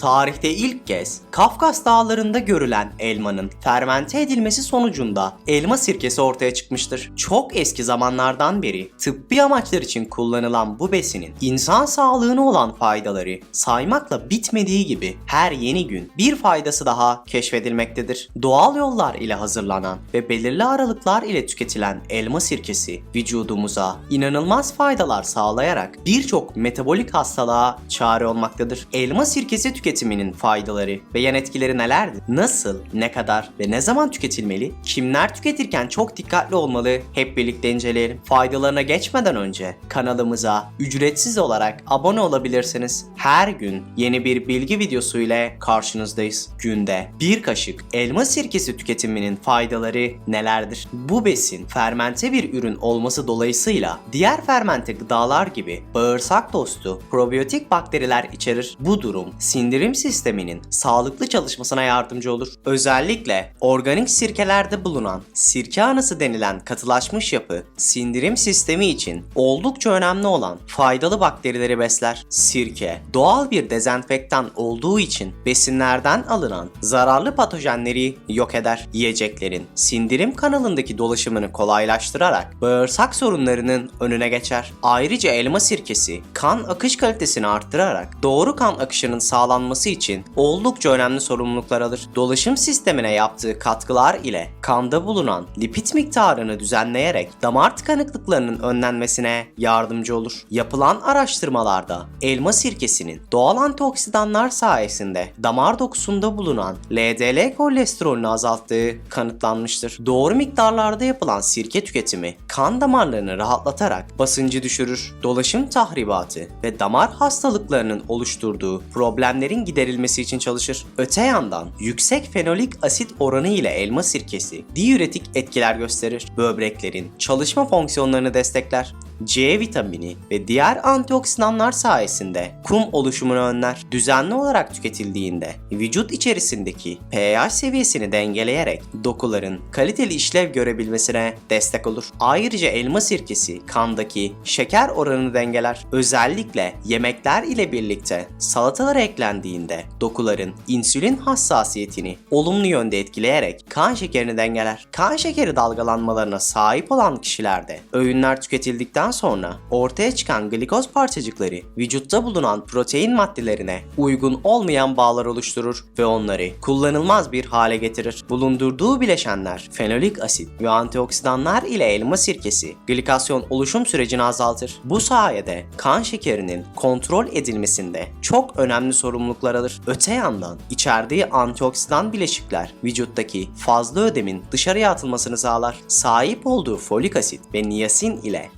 tarihte ilk kez Kafkas dağlarında görülen elmanın fermente edilmesi sonucunda elma sirkesi ortaya çıkmıştır. Çok eski zamanlardan beri tıbbi amaçlar için kullanılan bu besinin insan sağlığına olan faydaları saymakla bitmediği gibi her yeni gün bir faydası daha keşfedilmektedir. Doğal yollar ile hazırlanan ve belirli aralıklar ile tüketilen elma sirkesi vücudumuza inanılmaz faydalar sağlayarak birçok metabolik hastalığa çare olmaktadır. Elma sirkesi tüketiminin faydaları ve yan etkileri nelerdir? Nasıl, ne kadar ve ne zaman tüketilmeli? Kimler tüketirken çok dikkatli olmalı? Hep birlikte inceleyelim. Faydalarına geçmeden önce kanalımıza ücretsiz olarak abone olabilirsiniz. Her gün yeni bir bilgi videosu ile karşınızdayız. Günde bir kaşık elma sirkesi tüketiminin faydaları nelerdir? Bu besin fermente bir ürün olması dolayısıyla diğer fermente gıdalar gibi bağırsak dostu probiyotik bakteriler içerir. Bu durum sindirim sisteminin sağlıklı çalışmasına yardımcı olur. Özellikle organik sirkelerde bulunan sirke anası denilen katılaşmış yapı sindirim sistemi için oldukça önemli olan faydalı bakterileri besler. Sirke doğal bir dezenfektan olduğu için besinlerden alınan zararlı patojenleri yok eder. Yiyeceklerin sindirim kanalındaki dolaşımını kolaylaştırarak bağırsak sorunlarının önüne geçer. Ayrıca elma sirkesi kan akış kalitesini arttırarak doğru kan akışının sağlanması için oldukça önemli sorumluluklar alır. Dolaşım sistemine yaptığı katkılar ile kanda bulunan lipid miktarını düzenleyerek damar tıkanıklıklarının önlenmesine yardımcı olur. Yapılan araştırmalarda elma sirkesinin doğal antioksidanlar sayesinde damar dokusunda bulunan LDL kolesterolünü azalttığı kanıtlanmıştır. Doğru miktarlarda yapılan sirke tüketimi kan damarlarını rahatlatarak basıncı düşürür. Dolaşım tahribatı ve damar hastalıklarının oluşturduğu problemlerin giderilmesi için çalışır. Öte yandan yüksek fenolik asit oranı ile elma sirkesi diüretik etkiler gösterir. Böbreklerin çalışma fonksiyonlarını destekler. C vitamini ve diğer antioksidanlar sayesinde kum oluşumunu önler. Düzenli olarak tüketildiğinde vücut içerisindeki pH seviyesini dengeleyerek dokuların kaliteli işlev görebilmesine destek olur. Ayrıca elma sirkesi kandaki şeker oranını dengeler. Özellikle yemekler ile birlikte salatalara eklendiğinde dokuların insülin hassasiyetini olumlu yönde etkileyerek kan şekerini dengeler. Kan şekeri dalgalanmalarına sahip olan kişilerde öğünler tüketildikten sonra ortaya çıkan glikoz parçacıkları vücutta bulunan protein maddelerine uygun olmayan bağlar oluşturur ve onları kullanılmaz bir hale getirir. Bulundurduğu bileşenler fenolik asit ve antioksidanlar ile elma sirkesi glikasyon oluşum sürecini azaltır. Bu sayede kan şekerinin kontrol edilmesinde çok önemli sorumluluklar alır. Öte yandan içerdiği antioksidan bileşikler vücuttaki fazla ödemin dışarıya atılmasını sağlar. Sahip olduğu folik asit ve niyasin ile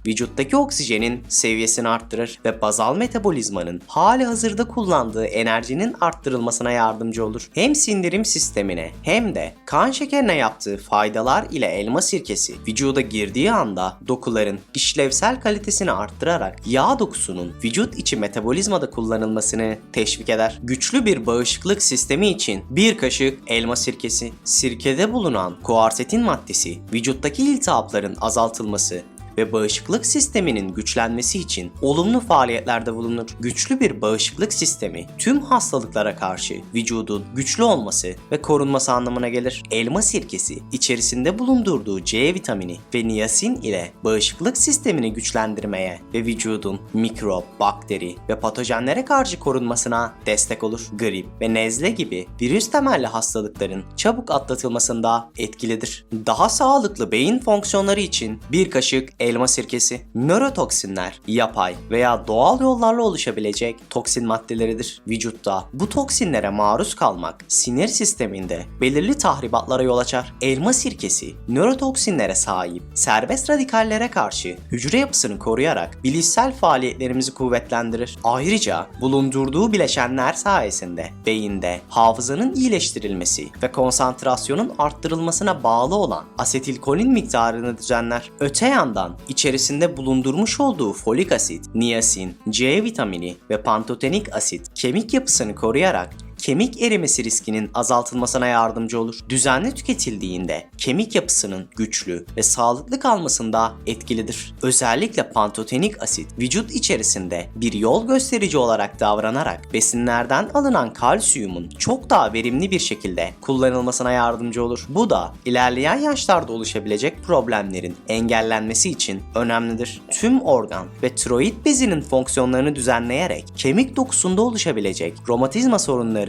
vücuttaki oksijenin seviyesini arttırır ve bazal metabolizmanın hali hazırda kullandığı enerjinin arttırılmasına yardımcı olur. Hem sindirim sistemine hem de kan şekerine yaptığı faydalar ile elma sirkesi vücuda girdiği anda dokuların işlevsel kalitesini arttırarak yağ dokusunun vücut içi metabolizmada kullanılmasını teşvik eder. Güçlü bir bağışıklık sistemi için bir kaşık elma sirkesi, sirkede bulunan kuarsetin maddesi vücuttaki iltihapların azaltılması ve bağışıklık sisteminin güçlenmesi için olumlu faaliyetlerde bulunur. Güçlü bir bağışıklık sistemi tüm hastalıklara karşı vücudun güçlü olması ve korunması anlamına gelir. Elma sirkesi içerisinde bulundurduğu C vitamini ve niyasin ile bağışıklık sistemini güçlendirmeye ve vücudun mikrop, bakteri ve patojenlere karşı korunmasına destek olur. Grip ve nezle gibi virüs temelli hastalıkların çabuk atlatılmasında etkilidir. Daha sağlıklı beyin fonksiyonları için bir kaşık elma sirkesi, nörotoksinler, yapay veya doğal yollarla oluşabilecek toksin maddeleridir. Vücutta bu toksinlere maruz kalmak sinir sisteminde belirli tahribatlara yol açar. Elma sirkesi nörotoksinlere sahip serbest radikallere karşı hücre yapısını koruyarak bilişsel faaliyetlerimizi kuvvetlendirir. Ayrıca bulundurduğu bileşenler sayesinde beyinde hafızanın iyileştirilmesi ve konsantrasyonun arttırılmasına bağlı olan asetilkolin miktarını düzenler. Öte yandan içerisinde bulundurmuş olduğu folik asit, niyasin, C vitamini ve pantotenik asit kemik yapısını koruyarak kemik erimesi riskinin azaltılmasına yardımcı olur. Düzenli tüketildiğinde kemik yapısının güçlü ve sağlıklı kalmasında etkilidir. Özellikle pantotenik asit vücut içerisinde bir yol gösterici olarak davranarak besinlerden alınan kalsiyumun çok daha verimli bir şekilde kullanılmasına yardımcı olur. Bu da ilerleyen yaşlarda oluşabilecek problemlerin engellenmesi için önemlidir. Tüm organ ve tiroid bezinin fonksiyonlarını düzenleyerek kemik dokusunda oluşabilecek romatizma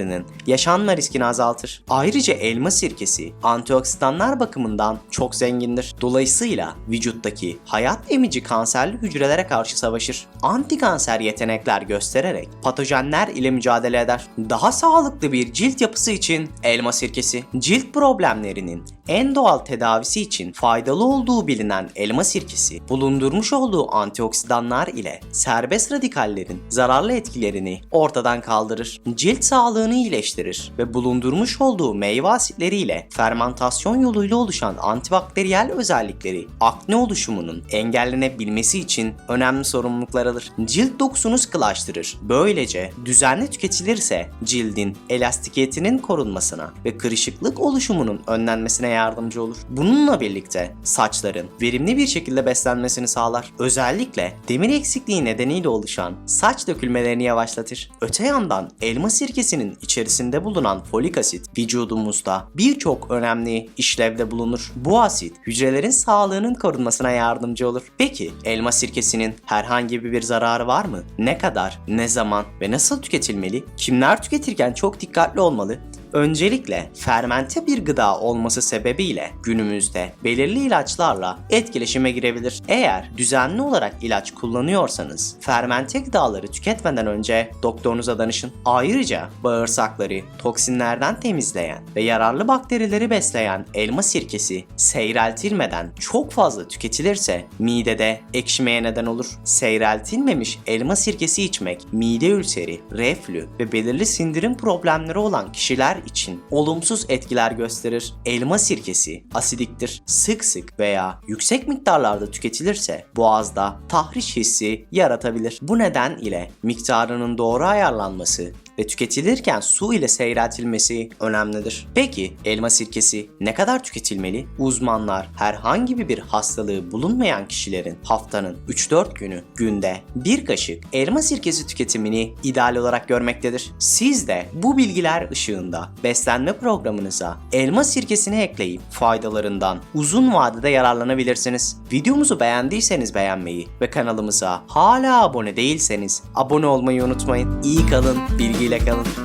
sorunlarının yaşanma riskini azaltır. Ayrıca elma sirkesi antioksidanlar bakımından çok zengindir. Dolayısıyla vücuttaki hayat emici kanserli hücrelere karşı savaşır. Antikanser yetenekler göstererek patojenler ile mücadele eder. Daha sağlıklı bir cilt yapısı için elma sirkesi. Cilt problemlerinin en doğal tedavisi için faydalı olduğu bilinen elma sirkesi, bulundurmuş olduğu antioksidanlar ile serbest radikallerin zararlı etkilerini ortadan kaldırır. Cilt sağlığını iyileştirir ve bulundurmuş olduğu meyve asitleriyle fermentasyon yoluyla oluşan antibakteriyel özellikleri akne oluşumunun engellenebilmesi için önemli sorumluluklar alır. Cilt dokusunu sıkılaştırır. Böylece düzenli tüketilirse cildin elastikiyetinin korunmasına ve kırışıklık oluşumunun önlenmesine yardımcı olur. Bununla birlikte saçların verimli bir şekilde beslenmesini sağlar. Özellikle demir eksikliği nedeniyle oluşan saç dökülmelerini yavaşlatır. Öte yandan elma sirkesinin içerisinde bulunan folik asit vücudumuzda birçok önemli işlevde bulunur. Bu asit hücrelerin sağlığının korunmasına yardımcı olur. Peki elma sirkesinin herhangi bir zararı var mı? Ne kadar, ne zaman ve nasıl tüketilmeli? Kimler tüketirken çok dikkatli olmalı? Öncelikle fermente bir gıda olması sebebiyle günümüzde belirli ilaçlarla etkileşime girebilir. Eğer düzenli olarak ilaç kullanıyorsanız fermente gıdaları tüketmeden önce doktorunuza danışın. Ayrıca bağırsakları toksinlerden temizleyen ve yararlı bakterileri besleyen elma sirkesi seyreltilmeden çok fazla tüketilirse midede ekşimeye neden olur. Seyreltilmemiş elma sirkesi içmek mide ülseri, reflü ve belirli sindirim problemleri olan kişiler için olumsuz etkiler gösterir. Elma sirkesi asidiktir. Sık sık veya yüksek miktarlarda tüketilirse boğazda tahriş hissi yaratabilir. Bu neden ile miktarının doğru ayarlanması ve tüketilirken su ile seyreltilmesi önemlidir. Peki elma sirkesi ne kadar tüketilmeli? Uzmanlar herhangi bir hastalığı bulunmayan kişilerin haftanın 3-4 günü günde bir kaşık elma sirkesi tüketimini ideal olarak görmektedir. Siz de bu bilgiler ışığında beslenme programınıza elma sirkesini ekleyip faydalarından uzun vadede yararlanabilirsiniz. Videomuzu beğendiyseniz beğenmeyi ve kanalımıza hala abone değilseniz abone olmayı unutmayın. İyi kalın, bilgiyle kalın.